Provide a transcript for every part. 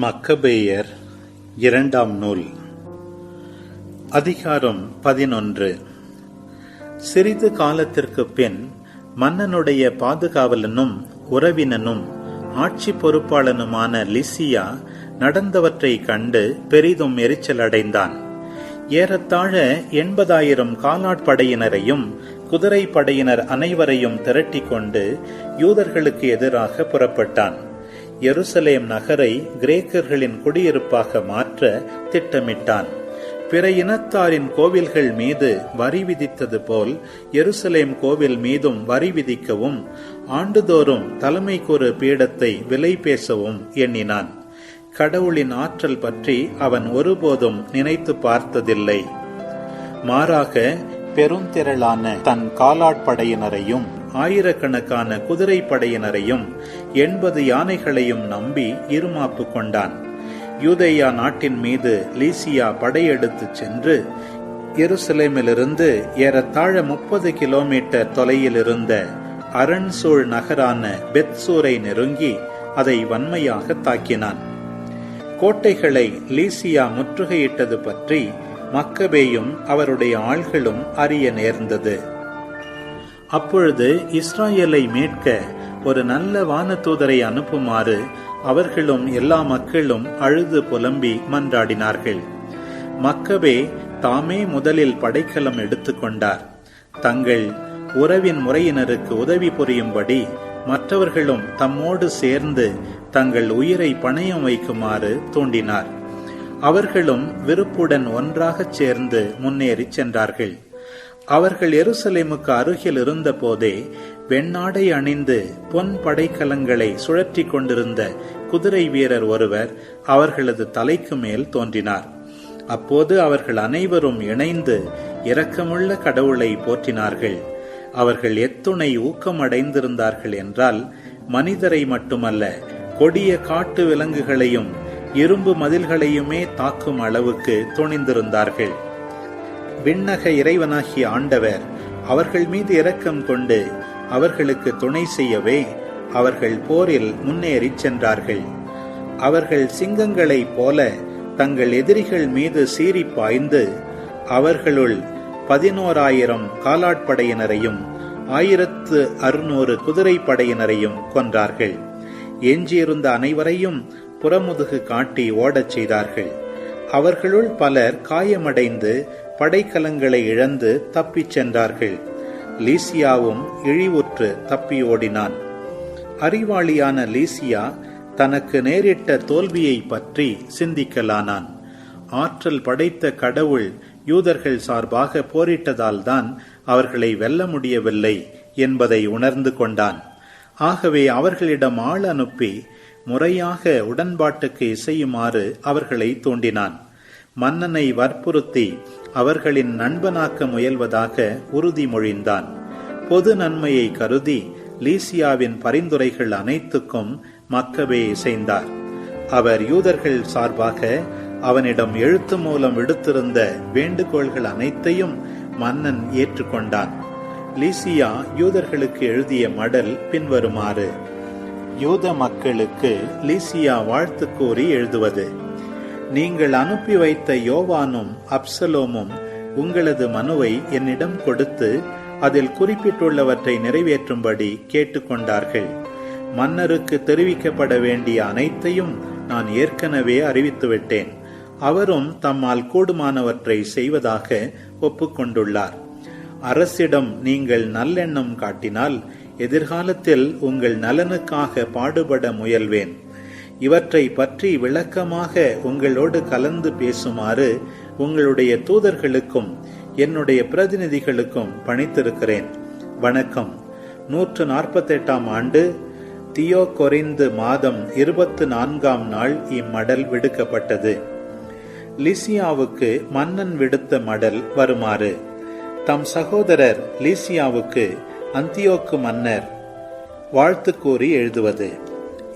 மக்கபேயர் இரண்டாம் நூல். அதிகாரம் பதினொன்று. சிறிது காலத்திற்கு பின் மன்னனுடைய பாதுகாவலனும் உறவினனும் ஆட்சி பொறுப்பாளனுமான லிசியா நடந்தவற்றை கண்டு பெரிதும் எரிச்சல் அடைந்தான். ஏறத்தாழ எண்பதாயிரம் காலாட்படையினரையும் குதிரை படையினர் அனைவரையும் திரட்டிக் கொண்டு யூதர்களுக்கு எதிராக புறப்பட்டான். எருசலேம் நகரை கிரேக்கர்களின் குடியிருப்பாக மாற்ற திட்டமிட்டான். பிற இனத்தாரின் கோவில்கள் மீது வரி விதித்தது போல் எருசலேம் கோவில் மீதும் வரி விதிக்கவும் ஆண்டுதோறும் தலைமைக்குரு பீடத்தை விலை பேசவும் எண்ணினான். கடவுளின் ஆற்றல் பற்றி அவன் ஒருபோதும் நினைத்து பார்த்ததில்லை. மாறாக பெருந்திரளான தன் காலாட்படையினரையும் ஆயிரக்கணக்கான குதிரை படையினரையும் எண்பது யானைகளையும் நம்பி இருமாப்பு கொண்டான். யூதேயா நாட்டின் மீது லீசியா படையெடுத்துச் சென்று எருசலேமிலிருந்து ஏறத்தாழ முப்பது கிலோமீட்டர் தொலையில் இருந்த அரண்சூழ் நகரான பெத்சூரை நெருங்கி அதை வன்மையாக தாக்கினான். கோட்டைகளை லீசியா முற்றுகையிட்டது பற்றி மக்கபேயும் அவருடைய ஆள்களும் அறிய நேர்ந்தது. அப்பொழுது இஸ்ராயேலை மீட்க ஒரு நல்ல வானதூதரை அனுப்புமாறு அவர்களும் எல்லா மக்களும் அழுது புலம்பி மன்றாடினார்கள். மக்கவே தாமே முதலில் படைக்கலம் எடுத்துக்கொண்டார் தங்கள் உறவின் முறையினருக்கு உதவி புரியும்படி மற்றவர்களும் தம்மோடு சேர்ந்து தங்கள் உயிரை பணயம் வைக்குமாறு தூண்டினார். அவர்களும் விருப்புடன் ஒன்றாகச் சேர்ந்து முன்னேறிச் சென்றார்கள். அவர்கள் எருசலேமுக்கு அருகில் இருந்த போதே வெண்ணாடை அணிந்து பொன் படைக்கலங்களை சுழற்றி கொண்டிருந்த குதிரை வீரர் ஒருவர் அவர்களது தலைக்கு மேல் தோன்றினார். அப்போது அவர்கள் அனைவரும் இணைந்து இரக்கமுள்ள கடவுளை போற்றினார்கள். அவர்கள் எத்துணை ஊக்கம் அடைந்திருந்தார்கள் என்றால் மனிதரை மட்டுமல்ல கொடிய காட்டு விலங்குகளையும் இரும்பு மதில்களையுமே தாக்கும் அளவுக்கு துணிந்திருந்தார்கள். விண்ணக இறைவனாகிய ஆண்டவர் அவர்கள் மீது இரக்கம் கொண்டு அவர்களுக்கு துணை செய்யவே அவர்கள் போரில் முன்னேறிச் சென்றார்கள். அவர்கள் சிங்கங்களைப் போல தங்கள் எதிரிகள் மீது சீறி பாய்ந்து அவர்களுள் பதினோராயிரம் காலாட்படையினரையும் ஆயிரத்து அறுநூறு குதிரை படையினரையும் கொன்றார்கள். எஞ்சியிருந்த அனைவரையும் புறமுதுகு காட்டி ஓடச் செய்தார்கள். அவர்களுள் பலர் காயமடைந்து படைக்கலங்களை இழந்து தப்பிச் சென்றார்கள். லீசியாவும் இழிவுற்று தப்பி ஓடினான். அறிவாளியான லீசியா தனக்கு நேரிட்ட தோல்வியை பற்றி சிந்திக்கலானான். ஆற்றல் படைத்த கடவுள் யூதர்கள் சார்பாக போரிட்டதால்தான் அவர்களை வெல்ல முடியவில்லை என்பதை உணர்ந்து கொண்டான். ஆகவே அவர்களிடம் ஆள் அனுப்பி முறையாக உடன்பாட்டுக்கு இசையுமாறு அவர்களை தூண்டினான். மன்னனை வற்புறுத்தி அவர்களின் நண்பனாக்க முயல்வதாக உறுதிமொழிந்தான் பொது நன்மையை கருதி லீசியாவின் பரிந்துரைகள் அனைத்துக்கும் மக்கவே இசைந்தார். அவர் யூதர்கள் சார்பாக அவனிடம் எழுத்து மூலம் விடுத்திருந்த வேண்டுகோள்கள் அனைத்தையும் மன்னன் ஏற்றுக்கொண்டான். லீசியா யூதர்களுக்கு எழுதிய மடல் பின்வருமாறு யூத மக்களுக்கு லீசியா வாழ்த்து கூறி எழுதுவது. நீங்கள் அனுப்பி வைத்த யோவானும் அப்சலோமும் உங்களது மனுவை என்னிடம் கொடுத்து அதில் குறிப்பிட்டுள்ளவற்றை நிறைவேற்றும்படி கேட்டுக்கொண்டார்கள். மன்னருக்கு தெரிவிக்கப்பட வேண்டிய அனைத்தையும் நான் ஏற்கனவே அறிவித்துவிட்டேன். அவரும் தம்மால் கூடுமானவற்றை செய்வதாக ஒப்புக்கொண்டுள்ளார். அரசிடம் நீங்கள் நல்லெண்ணம் காட்டினால் எதிர்காலத்தில் உங்கள் நலனுக்காக பாடுபட முயல்வேன். இவற்றை பற்றி விளக்கமாக உங்களோடு கலந்து பேசுமாறு உங்களுடைய தூதர்களுக்கும் என்னுடைய பிரதிநிதிகளுக்கும் பணித்திருக்கிறேன். வணக்கம். நூற்று நாற்பத்தெட்டாம் ஆண்டு தியோ கொரிந்து மாதம் இருபத்து நான்காம் நாள் இம்மடல் விடுக்கப்பட்டது. லிசியாவுக்கு மன்னன் விடுத்த மடல் வருமாறு. தம் சகோதரர் லீசியாவுக்கு அந்தியோக்கு மன்னர். வாழ்த்து கூறி எழுதுவது.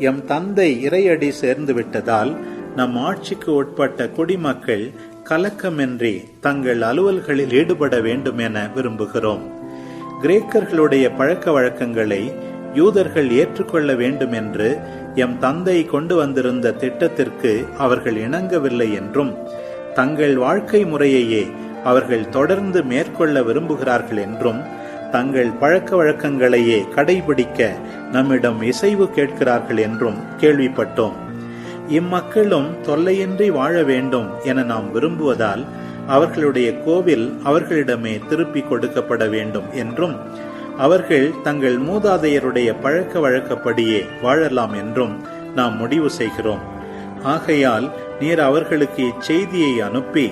எம் தந்தை இறையடி சேர்ந்து விட்டதால் நம் ஆட்சிக்கு உட்பட்ட குடிமக்கள் கலக்கமின்றி தங்கள் அலுவல்களில் ஈடுபட வேண்டும் என விரும்புகிறோம். கிரேக்கர்களுடைய பழக்க வழக்கங்களை யூதர்கள் ஏற்றுக்கொள்ள வேண்டும் என்று எம் தந்தை கொண்டு வந்திருந்த திட்டத்திற்கு அவர்கள் இணங்கவில்லை என்றும் தங்கள் வாழ்க்கை முறையையே அவர்கள் தொடர்ந்து மேற்கொள்ள விரும்புகிறார்கள் என்றும் தங்கள் பழக்க வழக்கங்களையே கடைபிடிக்க நம்மிடம் இசைவு கேட்கிறார்கள் என்றும் கேள்விப்பட்டோம். இம்மக்களும் தொல்லையின்றி வாழ வேண்டும் என நாம் விரும்புவதால் அவர்களுடைய கோவில் அவர்களிடமே திருப்பி கொடுக்கப்பட வேண்டும் என்றும் அவர்கள் தங்கள் மூதாதையருடைய பழக்க வழக்கப்படியே வாழலாம் என்றும் நாம் முடிவு செய்கிறோம். ஆகையால் நீர் அவர்களுக்கு இச்செய்தியை அனுப்பி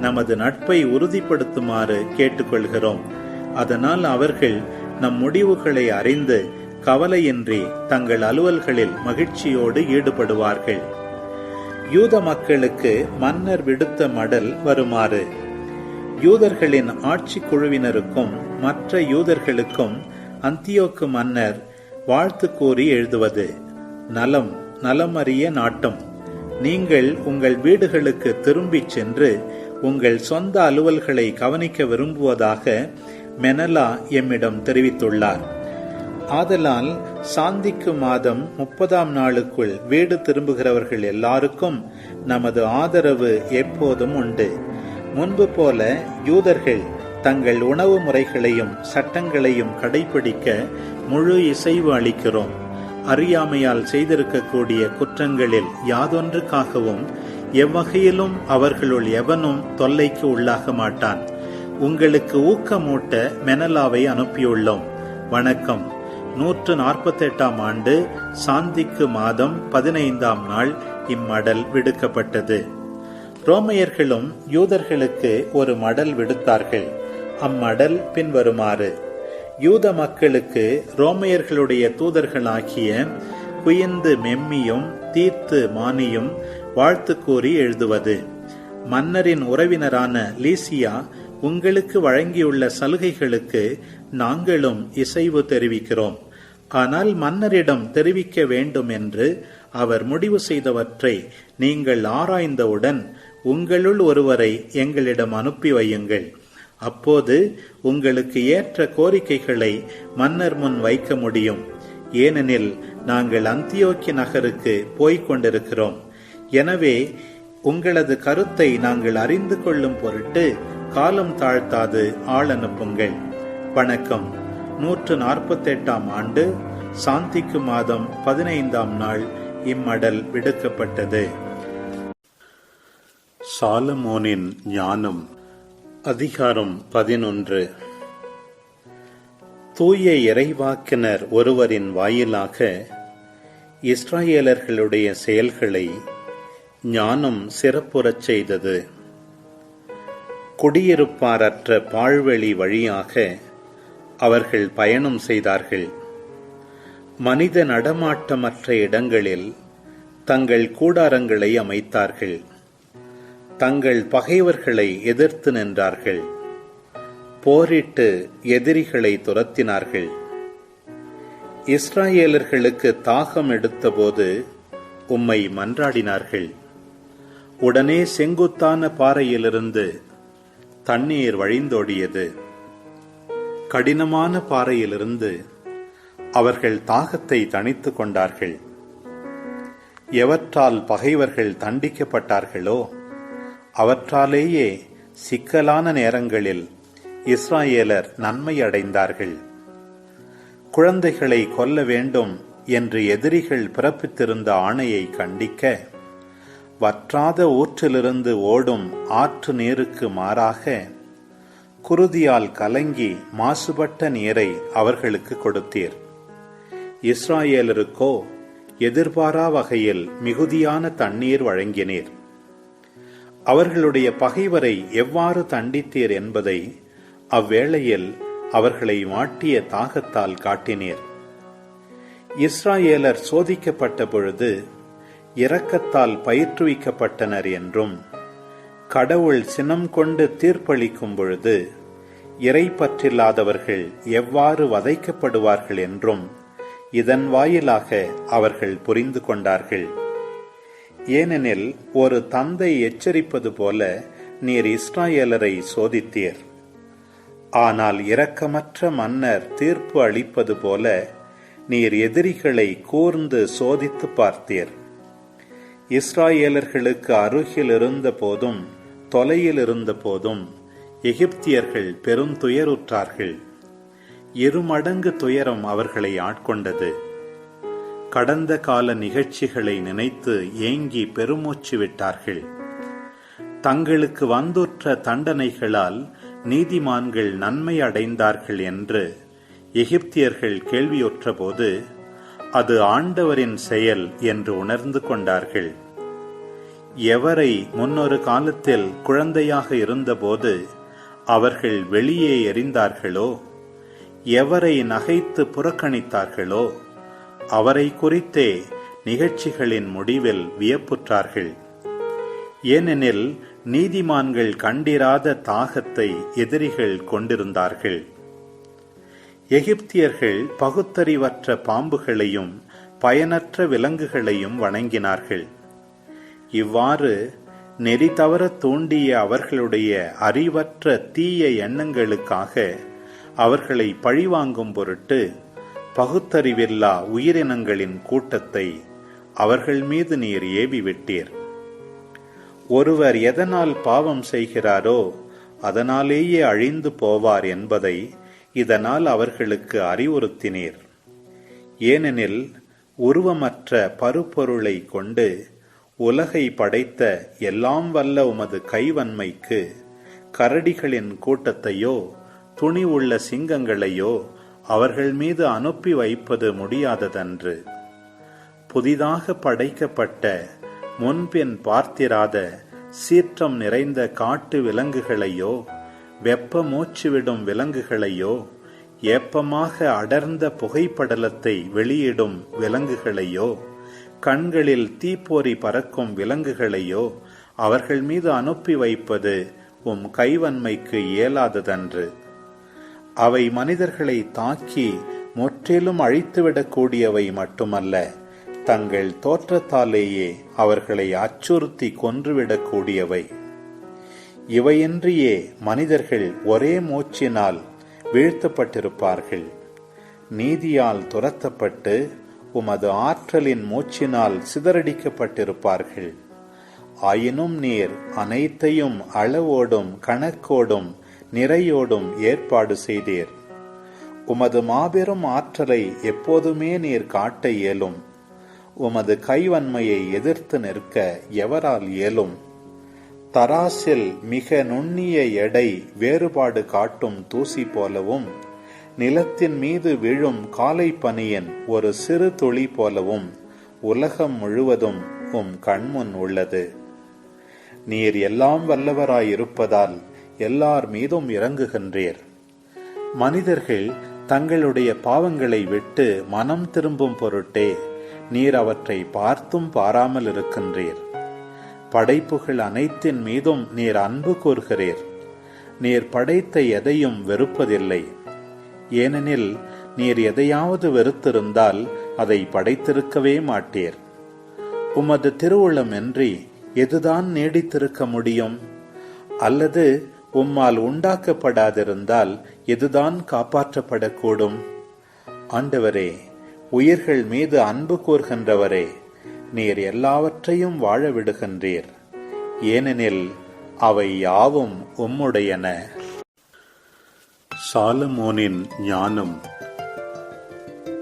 நமது நட்பை உறுதிப்படுத்துமாறு கேட்டுக்கொள்கிறோம். அதனால் அவர்கள் நம் முடிவுகளை அறிந்து கவலையின்றி தங்கள் அலுவல்களில் மகிழ்ச்சியோடு ஈடுபடுவார்கள். யூத மக்களுக்கு மன்னர் விடுத்த மடல் வருமாறு. யூதர்களின் ஆட்சி குழுவினருக்கும் மற்ற யூதர்களுக்கும் அந்தியோக்கு மன்னர் வாழ்த்து கூறி எழுதுவது நலம் நலமறிய நாட்டம். நீங்கள் உங்கள் வீடுகளுக்கு திரும்பிச் சென்று உங்கள் சொந்த அலுவல்களை கவனிக்க விரும்புவதாக மெனலா எம்மிடம் தெரிவித்துள்ளார். ஆதலால் சாந்திக்கு மாதம் முப்பதாம் நாளுக்குள் வீடு திரும்புகிறவர்கள் எல்லாருக்கும் நமது ஆதரவு எப்போதும் உண்டு. முன்பு போல யூதர்கள் தங்கள் உணவு முறைகளையும் சட்டங்களையும் கடைபிடிக்க முழு இசைவு அளிக்கிறோம். அறியாமையால் செய்திருக்கக்கூடிய குற்றங்களில் யாதொன்றுக்காகவும் எவ்வகையிலும் அவர்களுள் எவனும் தொல்லைக்கு உள்ளாக மாட்டான். உங்களுக்கு ஊக்கமூட்ட மெனலாவை அனுப்பியுள்ளோம். வணக்கம். நூற்று நாற்பத்தெட்டாம் ஆண்டு சாந்திக்கு மாதம் பதினைந்தாம் நாள் இம்மடல் விடுக்கப்பட்டது. ரோமையர்களும் யூதர்களுக்கு ஒரு மடல் விடுத்தார்கள். அம்மடல் பின்வருமாறு. யூத மக்களுக்கு ரோமையர்களுடைய தூதர்களாகிய குயந்து மெம்மியும் தீர்த்து மானியும் வாழ்த்து கூறி எழுதுவது. மன்னரின் உறவினரான லீசியா உங்களுக்கு வழங்கியுள்ள சலுகைகளுக்கு நாங்களும் இசைவு தெரிவிக்கிறோம். ஆனால் மன்னரிடம் தெரிவிக்க வேண்டும் என்று அவர் முடிவு செய்தவற்றை நீங்கள் ஆராய்ந்தவுடன் உங்களுள் ஒருவரை எங்களிடம் அனுப்பி வையுங்கள். அப்போது உங்களுக்கு ஏற்ற கோரிக்கைகளை மன்னர் முன் வைக்க முடியும். ஏனெனில் நாங்கள் அந்தியோக்கி நகருக்கு போய்க் கொண்டிருக்கிறோம். எனவே உங்களது கருத்தை நாங்கள் அறிந்து கொள்ளும் பொருட்டு காலம் தாழ்த்தாது ஆள் அனுப்புங்கள். வணக்கம். நூற்று நாற்பத்தெட்டாம் ஆண்டு சாந்திக்கு மாதம் பதினைந்தாம் நாள் இம்மடல் விடுக்கப்பட்டது. சாலமோனின் ஞானம் அதிகாரம் பதினொன்று. தூய இறைவாக்கினர் ஒருவரின் வாயிலாக இஸ்ராயேலர்களுடைய செயல்களை ஞானம் சிறப்புறச் செய்தது. குடியிருப்பாரற்ற பாழ்வெளி வழியாக அவர்கள் பயணம் செய்தார்கள். மனித நடமாட்டமற்ற இடங்களில் தங்கள் கூடாரங்களை அமைத்தார்கள். தங்கள் பகைவர்களை எதிர்த்து நின்றார்கள். போரிட்டு எதிரிகளை துரத்தினார்கள். இஸ்ராயேலர்களுக்கு தாகம் எடுத்தபோது உம்மை மன்றாடினார்கள். உடனே செங்குத்தான பாறையிலிருந்து தண்ணீர் வழிந்தோடியது. கடினமான பாறையிலிருந்து அவர்கள் தாகத்தை தணித்துக் கொண்டார்கள். எவற்றால் பகைவர்கள் தண்டிக்கப்பட்டார்களோ அவற்றாலேயே சிக்கலான நேரங்களில் இஸ்ராயேலர் நன்மை அடைந்தார்கள். குழந்தைகளை கொல்ல வேண்டும் என்று எதிரிகள் பிறப்பித்திருந்த ஆணையை கண்டிக்க வற்றாத ஊற்றிலிருந்து ஓடும் ஆற்று நீருக்கு மாறாக குருதியால் கலங்கி மாசுபட்ட நீரை அவர்களுக்கு கொடுத்தீர். இஸ்ராயேலருக்கோ எதிர்பாரா வகையில் மிகுதியான தண்ணீர் வழங்கினீர். அவர்களுடைய பகைவரை எவ்வாறு தண்டித்தீர் என்பதை அவ்வேளையில் அவர்களை மாட்டிய தாகத்தால் காட்டினீர். இஸ்ராயேலர் சோதிக்கப்பட்ட பொழுது இரக்கத்தால் பயிற்றுவிக்கப்பட்டனர் என்றும் கடவுள் சினம் கொண்டு தீர்ப்பளிக்கும் பொழுது இறை பற்றில்லாதவர்கள் எவ்வாறு வதைக்கப்படுவார்கள் என்றும் இதன் வாயிலாக அவர்கள் புரிந்து கொண்டார்கள். ஏனெனில் ஒரு தந்தை எச்சரிப்பது போல நீர் இஸ்ராயேலரை சோதித்தீர். ஆனால் இரக்கமற்ற மன்னர் தீர்ப்பு அளிப்பது போல நீர் எதிரிகளை கூர்ந்து சோதித்து பார்த்தீர். இஸ்ராயேலர்களுக்கு அருகில் இருந்த போதும் தொலையில் இருந்த போதும் எகிப்தியர்கள் பெரும் துயருற்றார்கள். இருமடங்கு துயரம் அவர்களை ஆட்கொண்டது. கடந்த கால நிகழ்ச்சிகளை நினைத்து ஏங்கி பெருமூச்சு விட்டார்கள். தங்களுக்கு வந்துற்ற தண்டனைகளால் நீதிமான்கள் நன்மை அடைந்தார்கள் என்று எகிப்தியர்கள் கேள்வியுற்றபோது அது ஆண்டவரின் செயல் என்று உணர்ந்து கொண்டார்கள். எவரை முன்னொரு காலத்தில் குழந்தையாக இருந்தபோது அவர்கள் வெளியே எறிந்தார்களோ எவரை நகைத்து புறக்கணித்தார்களோ? அவரை குறித்தே நிகழ்ச்சிகளின் முடிவில் வியப்புற்றார்கள். ஏனெனில் நீதிமான்கள் கண்டிராத தாகத்தை எதிரிகள் கொண்டிருந்தார்கள். எகிப்தியர்கள் பகுத்தறிவற்ற பாம்புகளையும் பயனற்ற விலங்குகளையும் வணங்கினார்கள். இவ்வாறு நெறி தவற தூண்டிய அவர்களுடைய அறிவற்ற தீய எண்ணங்களுக்காக அவர்களை பழிவாங்கும் பொருட்டு பகுத்தறிவில்லா உயிரினங்களின் கூட்டத்தை அவர்கள் மீது நீர் ஏவி விட்டீர் ஒருவர் எதனால் பாவம் செய்கிறாரோ அதனாலேயே அழிந்து போவார் என்பதை இதனால் அவர்களுக்கு அறிவுறுத்தினீர். ஏனெனில் உருவமற்ற பருப்பொருளை கொண்டு உலகை படைத்த எல்லாம் வல்ல உமது கைவன்மைக்கு கரடிகளின் கூட்டத்தையோ துணி உள்ள சிங்கங்களையோ அவர்கள் மீது அனுப்பி வைப்பது முடியாததன்று. புதிதாக படைக்கப்பட்ட முன்பின் பார்த்திராத சீற்றம் நிறைந்த காட்டு விலங்குகளையோ வெப்ப மூச்சுவிடும் விலங்குகளையோ ஏப்பமாக அடர்ந்த புகைப்படலத்தை வெளியிடும் விலங்குகளையோ கண்களில் தீப்பொறி பறக்கும் விலங்குகளையோ அவர்கள் மீது அனுப்பி வைப்பது உம் கைவன்மைக்கு இயலாததன்று. அவை மனிதர்களை தாக்கி முற்றிலும் அழித்துவிடக்கூடியவை மட்டுமல்ல தங்கள் தோற்றத்தாலேயே அவர்களை அச்சுறுத்தி கொன்றுவிடக்கூடியவை. இவையின்றியே மனிதர்கள் ஒரே மூச்சினால் வீழ்த்தப்பட்டிருப்பார்கள். நீதியால் துரத்தப்பட்டு உமது ஆற்றலின் மூச்சினால் சிதறடிக்கப்பட்டிருப்பார்கள். ஆயினும் நீர் அனைத்தையும் அளவோடும் கணக்கோடும் நிறையோடும் ஏற்பாடு செய்தீர். உமது மாபெரும் ஆற்றலை எப்போதுமே நீர் காட்ட இயலும். உமது கைவன்மையை எதிர்த்து நிற்க எவரால் இயலும்? தராசில் மிக நுண்ணிய எடை வேறுபாடு காட்டும் தூசி போலவும் நிலத்தின் மீது விழும் காலை பனியின் ஒரு சிறு துளி போலவும் உலகம் முழுவதும் உம் கண்முன் உள்ளது. நீர் எல்லாம் வல்லவராயிருப்பதால் எல்லார் மீதும் இறங்குகின்றீர். மனிதர்கள் தங்களுடைய பாவங்களை விட்டு மனம் திரும்பும் பொருட்டே நீர் அவற்றை பார்த்தும் பாராமல் இருக்கின்றீர் படைப்புகள் அனைத்தின் மீதும் நீர் அன்பு கூறுகிறீர். நீர் படைத்த எதையும் வெறுப்பதில்லை. ஏனெனில் நீர் எதையாவது வெறுத்திருந்தால் அதை படைத்திருக்கவே மாட்டீர். உமது திருவுள்ளம் என்று எதுதான் நீடித்திருக்க முடியும்? அல்லது உம்மால் உண்டாக்கப்படாதிருந்தால் எதுதான் காப்பாற்றப்படக்கூடும்? ஆண்டவரே உயிர்கள் மீது அன்பு கூர்கின்றவரே நீர் எல்லாவற்றையும் வாழ விடுகின்றீர். ஏனெனில் அவை யாவும் உம்முடையன. சாலமோனின் ஞானம்.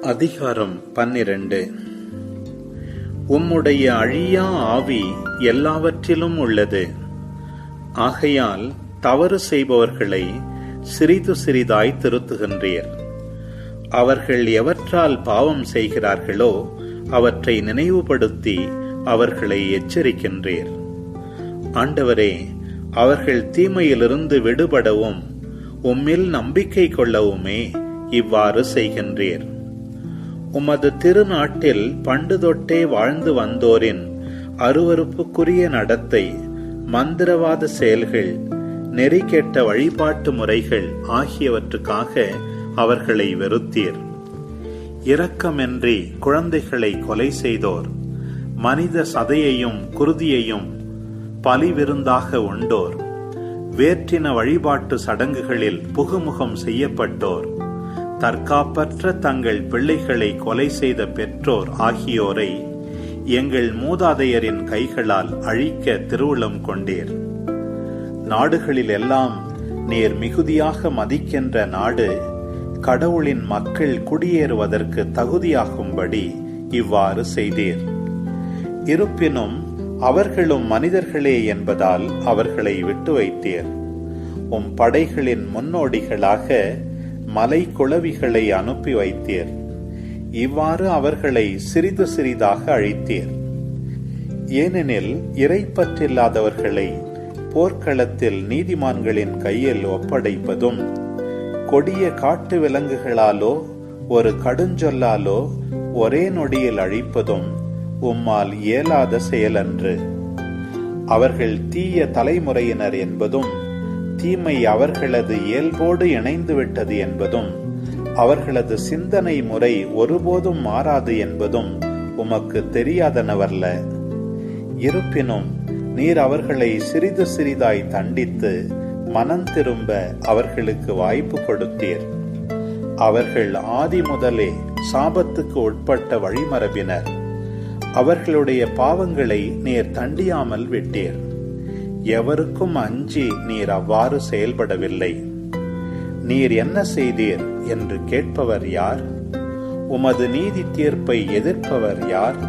அதிகாரம் பன்னிரண்டு. உம்முடைய அழியா ஆவி எல்லாவற்றிலும் உள்ளது. ஆகையால் தவறு செய்பவர்களை சிறிது சிறிதாய் திருத்துகின்றீர். அவர்கள் எவற்றால் பாவம் செய்கிறார்களோ அவற்றை நினைவுபடுத்தி அவர்களை எச்சரிக்கின்றீர். ஆண்டவரே அவர்கள் தீமையிலிருந்து விடுபடவும் உம்மில் நம்பிக்கை கொள்ளவுமே இவ்வாறு செய்கின்றீர். உமது திருநாட்டில் பண்டு தொட்டே வாழ்ந்து வந்தோரின் அருவறுப்புக்குரிய நடத்தை மந்திரவாத செயல்கள் நெறி வழிபாட்டு முறைகள் ஆகியவற்றுக்காக அவர்களை வெறுத்தீர். இரக்கமின்றி குழந்தைகளை கொலை செய்தோர் மனித சதையையும் குருதியையும் பலிவிருந்தாக உண்டோர் வேற்றின வழிபாட்டு சடங்குகளில் புகுமுகம் செய்யப்பட்டோர் தற்காப்பற்ற தங்கள் பிள்ளைகளை கொலை செய்த பெற்றோர் ஆகியோரை எங்கள் மூதாதையரின் கைகளால் அழிக்க திருவுளம் கொண்டீர். நாடுகளில் எல்லாம் நேர் மிகுதியாக மதிக்கின்ற நாடு கடவுளின் மக்கள் குடியேறுவதற்கு தகுதியாகும்படி இவ்வாறு செய்தீர். இருப்பினும் அவர்களும் மனிதர்களே என்பதால் அவர்களை விட்டு வைத்தீர். உம் படைகளின் முன்னோடிகளாக மலை குளவிகளை அனுப்பி வைத்தீர். இவ்வாறு அவர்களை சிறிது சிறிதாக அழித்தீர். ஏனெனில் இறைப்பற்றில்லாதவர்களை போர்க்களத்தில் நீதிமான்களின் கையில் ஒப்படைப்பதும் கொடிய காட்டு விலங்குகளாலோ ஒரு கடுஞ்சொல்லாலோ ஒரே நொடியில் அழிப்பதும் உம்மால் இயலாத செயலன்று. அவர்கள் தீய தலைமுறையினர் என்பதும் தீமை அவர்களது இயல்போடு இணைந்துவிட்டது என்பதும் அவர்களது சிந்தனை முறை ஒருபோதும் மாறாது என்பதும் உமக்கு தெரியாதனவல்ல. இருப்பினும் நீர் அவர்களை சிறிது சிறிதாய் தண்டித்து மனம் திரும்ப அவர்களுக்கு வாய்ப்பு கொடுத்தீர். அவர்கள் ஆதி முதலே சாபத்துக்கு உட்பட்ட வழிமரபினர். அவர்களுடைய பாவங்களை நீர் தண்டியாமல் விட்டீர். எவருக்கும் அஞ்சி நீர் அவ்வாறு செயல்படவில்லை. நீர் என்ன செய்தீர் என்று கேட்பவர் யார்? உமது நீதி தீர்ப்பை எதிர்ப்பவர் யார்?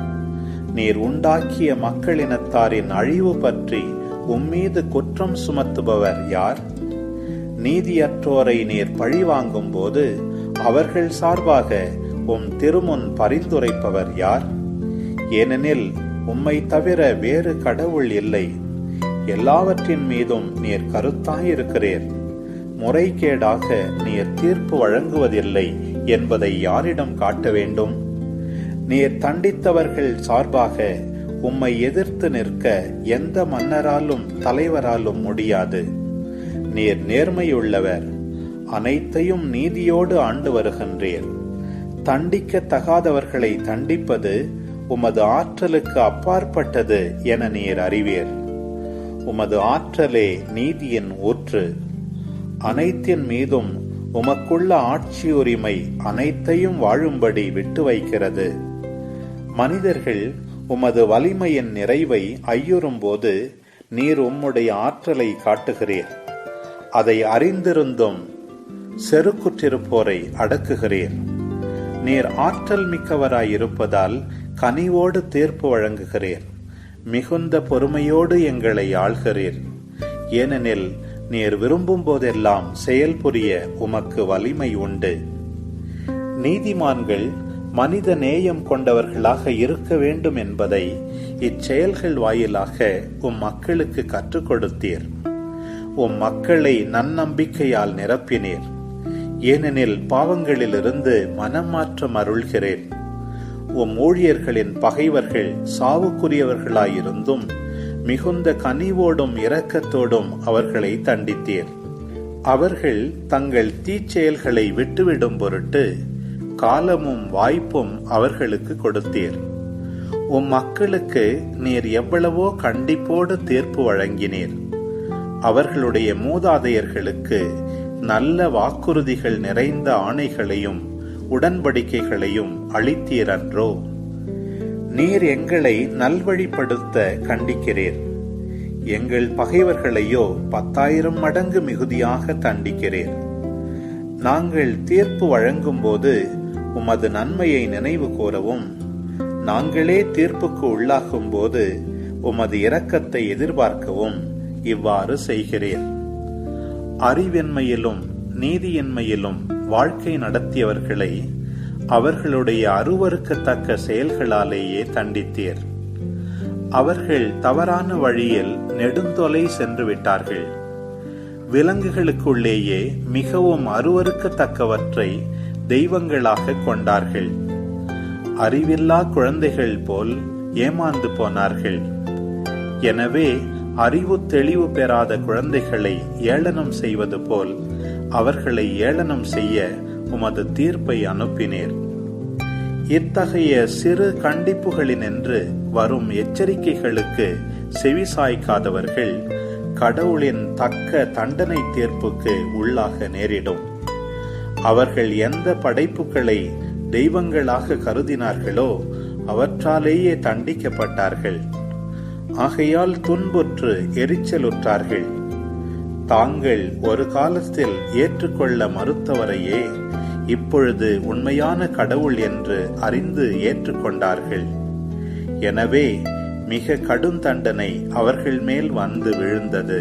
நீர் உண்டாக்கிய மக்களினத்தாரின் அழிவு பற்றி உம்மீது குற்றம் சுமத்துபவர் யார்? நீதியற்றோரை நீர் பழிவாங்கும் போது அவர்கள் சார்பாக உம் திருமுன் பரிந்துரைப்பவர் யார்? ஏனெனில் உம்மை தவிர வேறு கடவுள் இல்லை. எல்லாவற்றின் மீதும் நீர் கருத்தாயிருக்கிறீர். முறைகேடாக நீர் தீர்ப்பு வழங்குவதில்லை என்பதை யாரிடம் காட்ட வேண்டும்? நீர் தண்டித்தவர்கள் சார்பாக உம்மை எதிர்த்து நிற்க எந்த மன்னராலும் தலைவராலும் முடியாது. நீர் நேர்மையுள்ளவர். அனைத்தையும் நீதியோடு ஆண்டு வருகின்றீர். தண்டிக்க தகாதவர்களை தண்டிப்பது உமது ஆற்றலுக்கு அப்பாற்பட்டது என நீர் அறிவீர். உமது ஆற்றலே நீதியின் ஊற்று. அனைத்தின் மீதும் உமக்குள்ள ஆட்சி உரிமை அனைத்தையும் வாழும்படி விட்டு வைக்கிறது. மனிதர்கள் உமது வலிமையின் நிறைவை ஐயுறும் போது நீர் உம்முடைய ஆற்றலை காட்டுகிறீர். அதை அறிந்திருந்தும் செருக்குற்றிருப்போரை அடக்குகிறீர். நீர் ஆற்றல் மிக்கவராயிருப்பதால் கனிவோடு தீர்ப்பு வழங்குகிறீர். மிகுந்த பொறுமையோடு எங்களை ஆள்கிறீர். ஏனெனில் நீர் விரும்பும் போதெல்லாம் செயல்புரிய உமக்கு வலிமை உண்டு. நீதிமான்கள் மனித நேயம் கொண்டவர்களாக இருக்க வேண்டும் என்பதை இச்செயல்கள் வாயிலாக உம் மக்களுக்கு கற்றுக் கொடுத்தீர். உம் மக்களை நன்னம்பிக்கையால் நிரப்பினீர். ஏனெனில் பாவங்களிலிருந்து மனமாற்றம் அருள்கிறேன். உம் ஊழியர்களின் பகைவர்கள் சாவுக்குரியவர்களாயிருந்தும் மிகுந்த கனிவோடும் இரக்கத்தோடும் அவர்களை தண்டித்தீர். அவர்கள் தங்கள் தீச்செயல்களை விட்டுவிடும் பொருட்டு காலமும் வாய்ப்பும் அவர்களுக்கு கொடுத்தீர். உம் மக்களுக்கு நீர் எவ்வளவோ கண்டிப்போடு தீர்ப்பு வழங்கினீர். அவர்களுடைய மூதாதையர்களுக்கு நல்ல வாக்குறுதிகள் நிறைந்த ஆணைகளையும் உடன்படிக்கைகளையும் அளித்தீரன்றோ? நீர் எங்களை நல்வழிப்படுத்த கண்டிக்கிறீர். எங்கள் பகைவர்களையோ பத்தாயிரம் மடங்கு மிகுதியாக தண்டிக்கிறீர். நாங்கள் தீர்ப்பு வழங்கும்போது உமது நன்மையை நினைவு கூறவும். நாங்களே தீர்ப்புக்கு உள்ளாகும் போது உமது இரக்கத்தை எதிர்பார்க்கவும் இவ்வாறு செய்கிறேன். அறிவின்மையிலும் நீதியின்மையிலும் வாழ்க்கை நடத்தியவர்களை அவர்களுடைய அருவருக்கத்தக்க செயல்களாலேயே தண்டித்தீர். அவர்கள் தவறான வழியில் நெடுந்தொலை சென்று விட்டார்கள் விலங்குகளுக்குள்ளேயே மிகவும் அருவருக்கத்தக்கவற்றை தெய்வங்களாக கொண்டார்கள். அறிவில்லா குழந்தைகள் போல் ஏமாந்து போனார்கள். எனவே அறிவு தெளிவு பெறாத குழந்தைகளை ஏளனம் செய்வது போல் அவர்களை ஏளனம் செய்ய உமது தீர்ப்பை அனுப்பினீர். இத்தகைய சிறு கண்டிப்புகளினின்று வரும் எச்சரிக்கைகளுக்கு செவிசாய்க்காதவர்கள் கடவுளின் தக்க தண்டனை தீர்ப்புக்கு உள்ளாக நேரிடும். அவர்கள் எந்த படைப்புகளை தெய்வங்களாக கருதினார்களோ அவற்றாலேயே தண்டிக்கப்பட்டார்கள். ஆகையால் துன்புற்று எரிச்சலுற்றார்கள். தாங்கள் ஒரு காலத்தில் ஏற்றுக்கொள்ள மறுத்தவரையே இப்பொழுது உண்மையான கடவுள் என்று அறிந்து ஏற்றுக்கொண்டார்கள். எனவே மிக கடும் தண்டனை அவர்கள் மேல் வந்து விழுந்தது.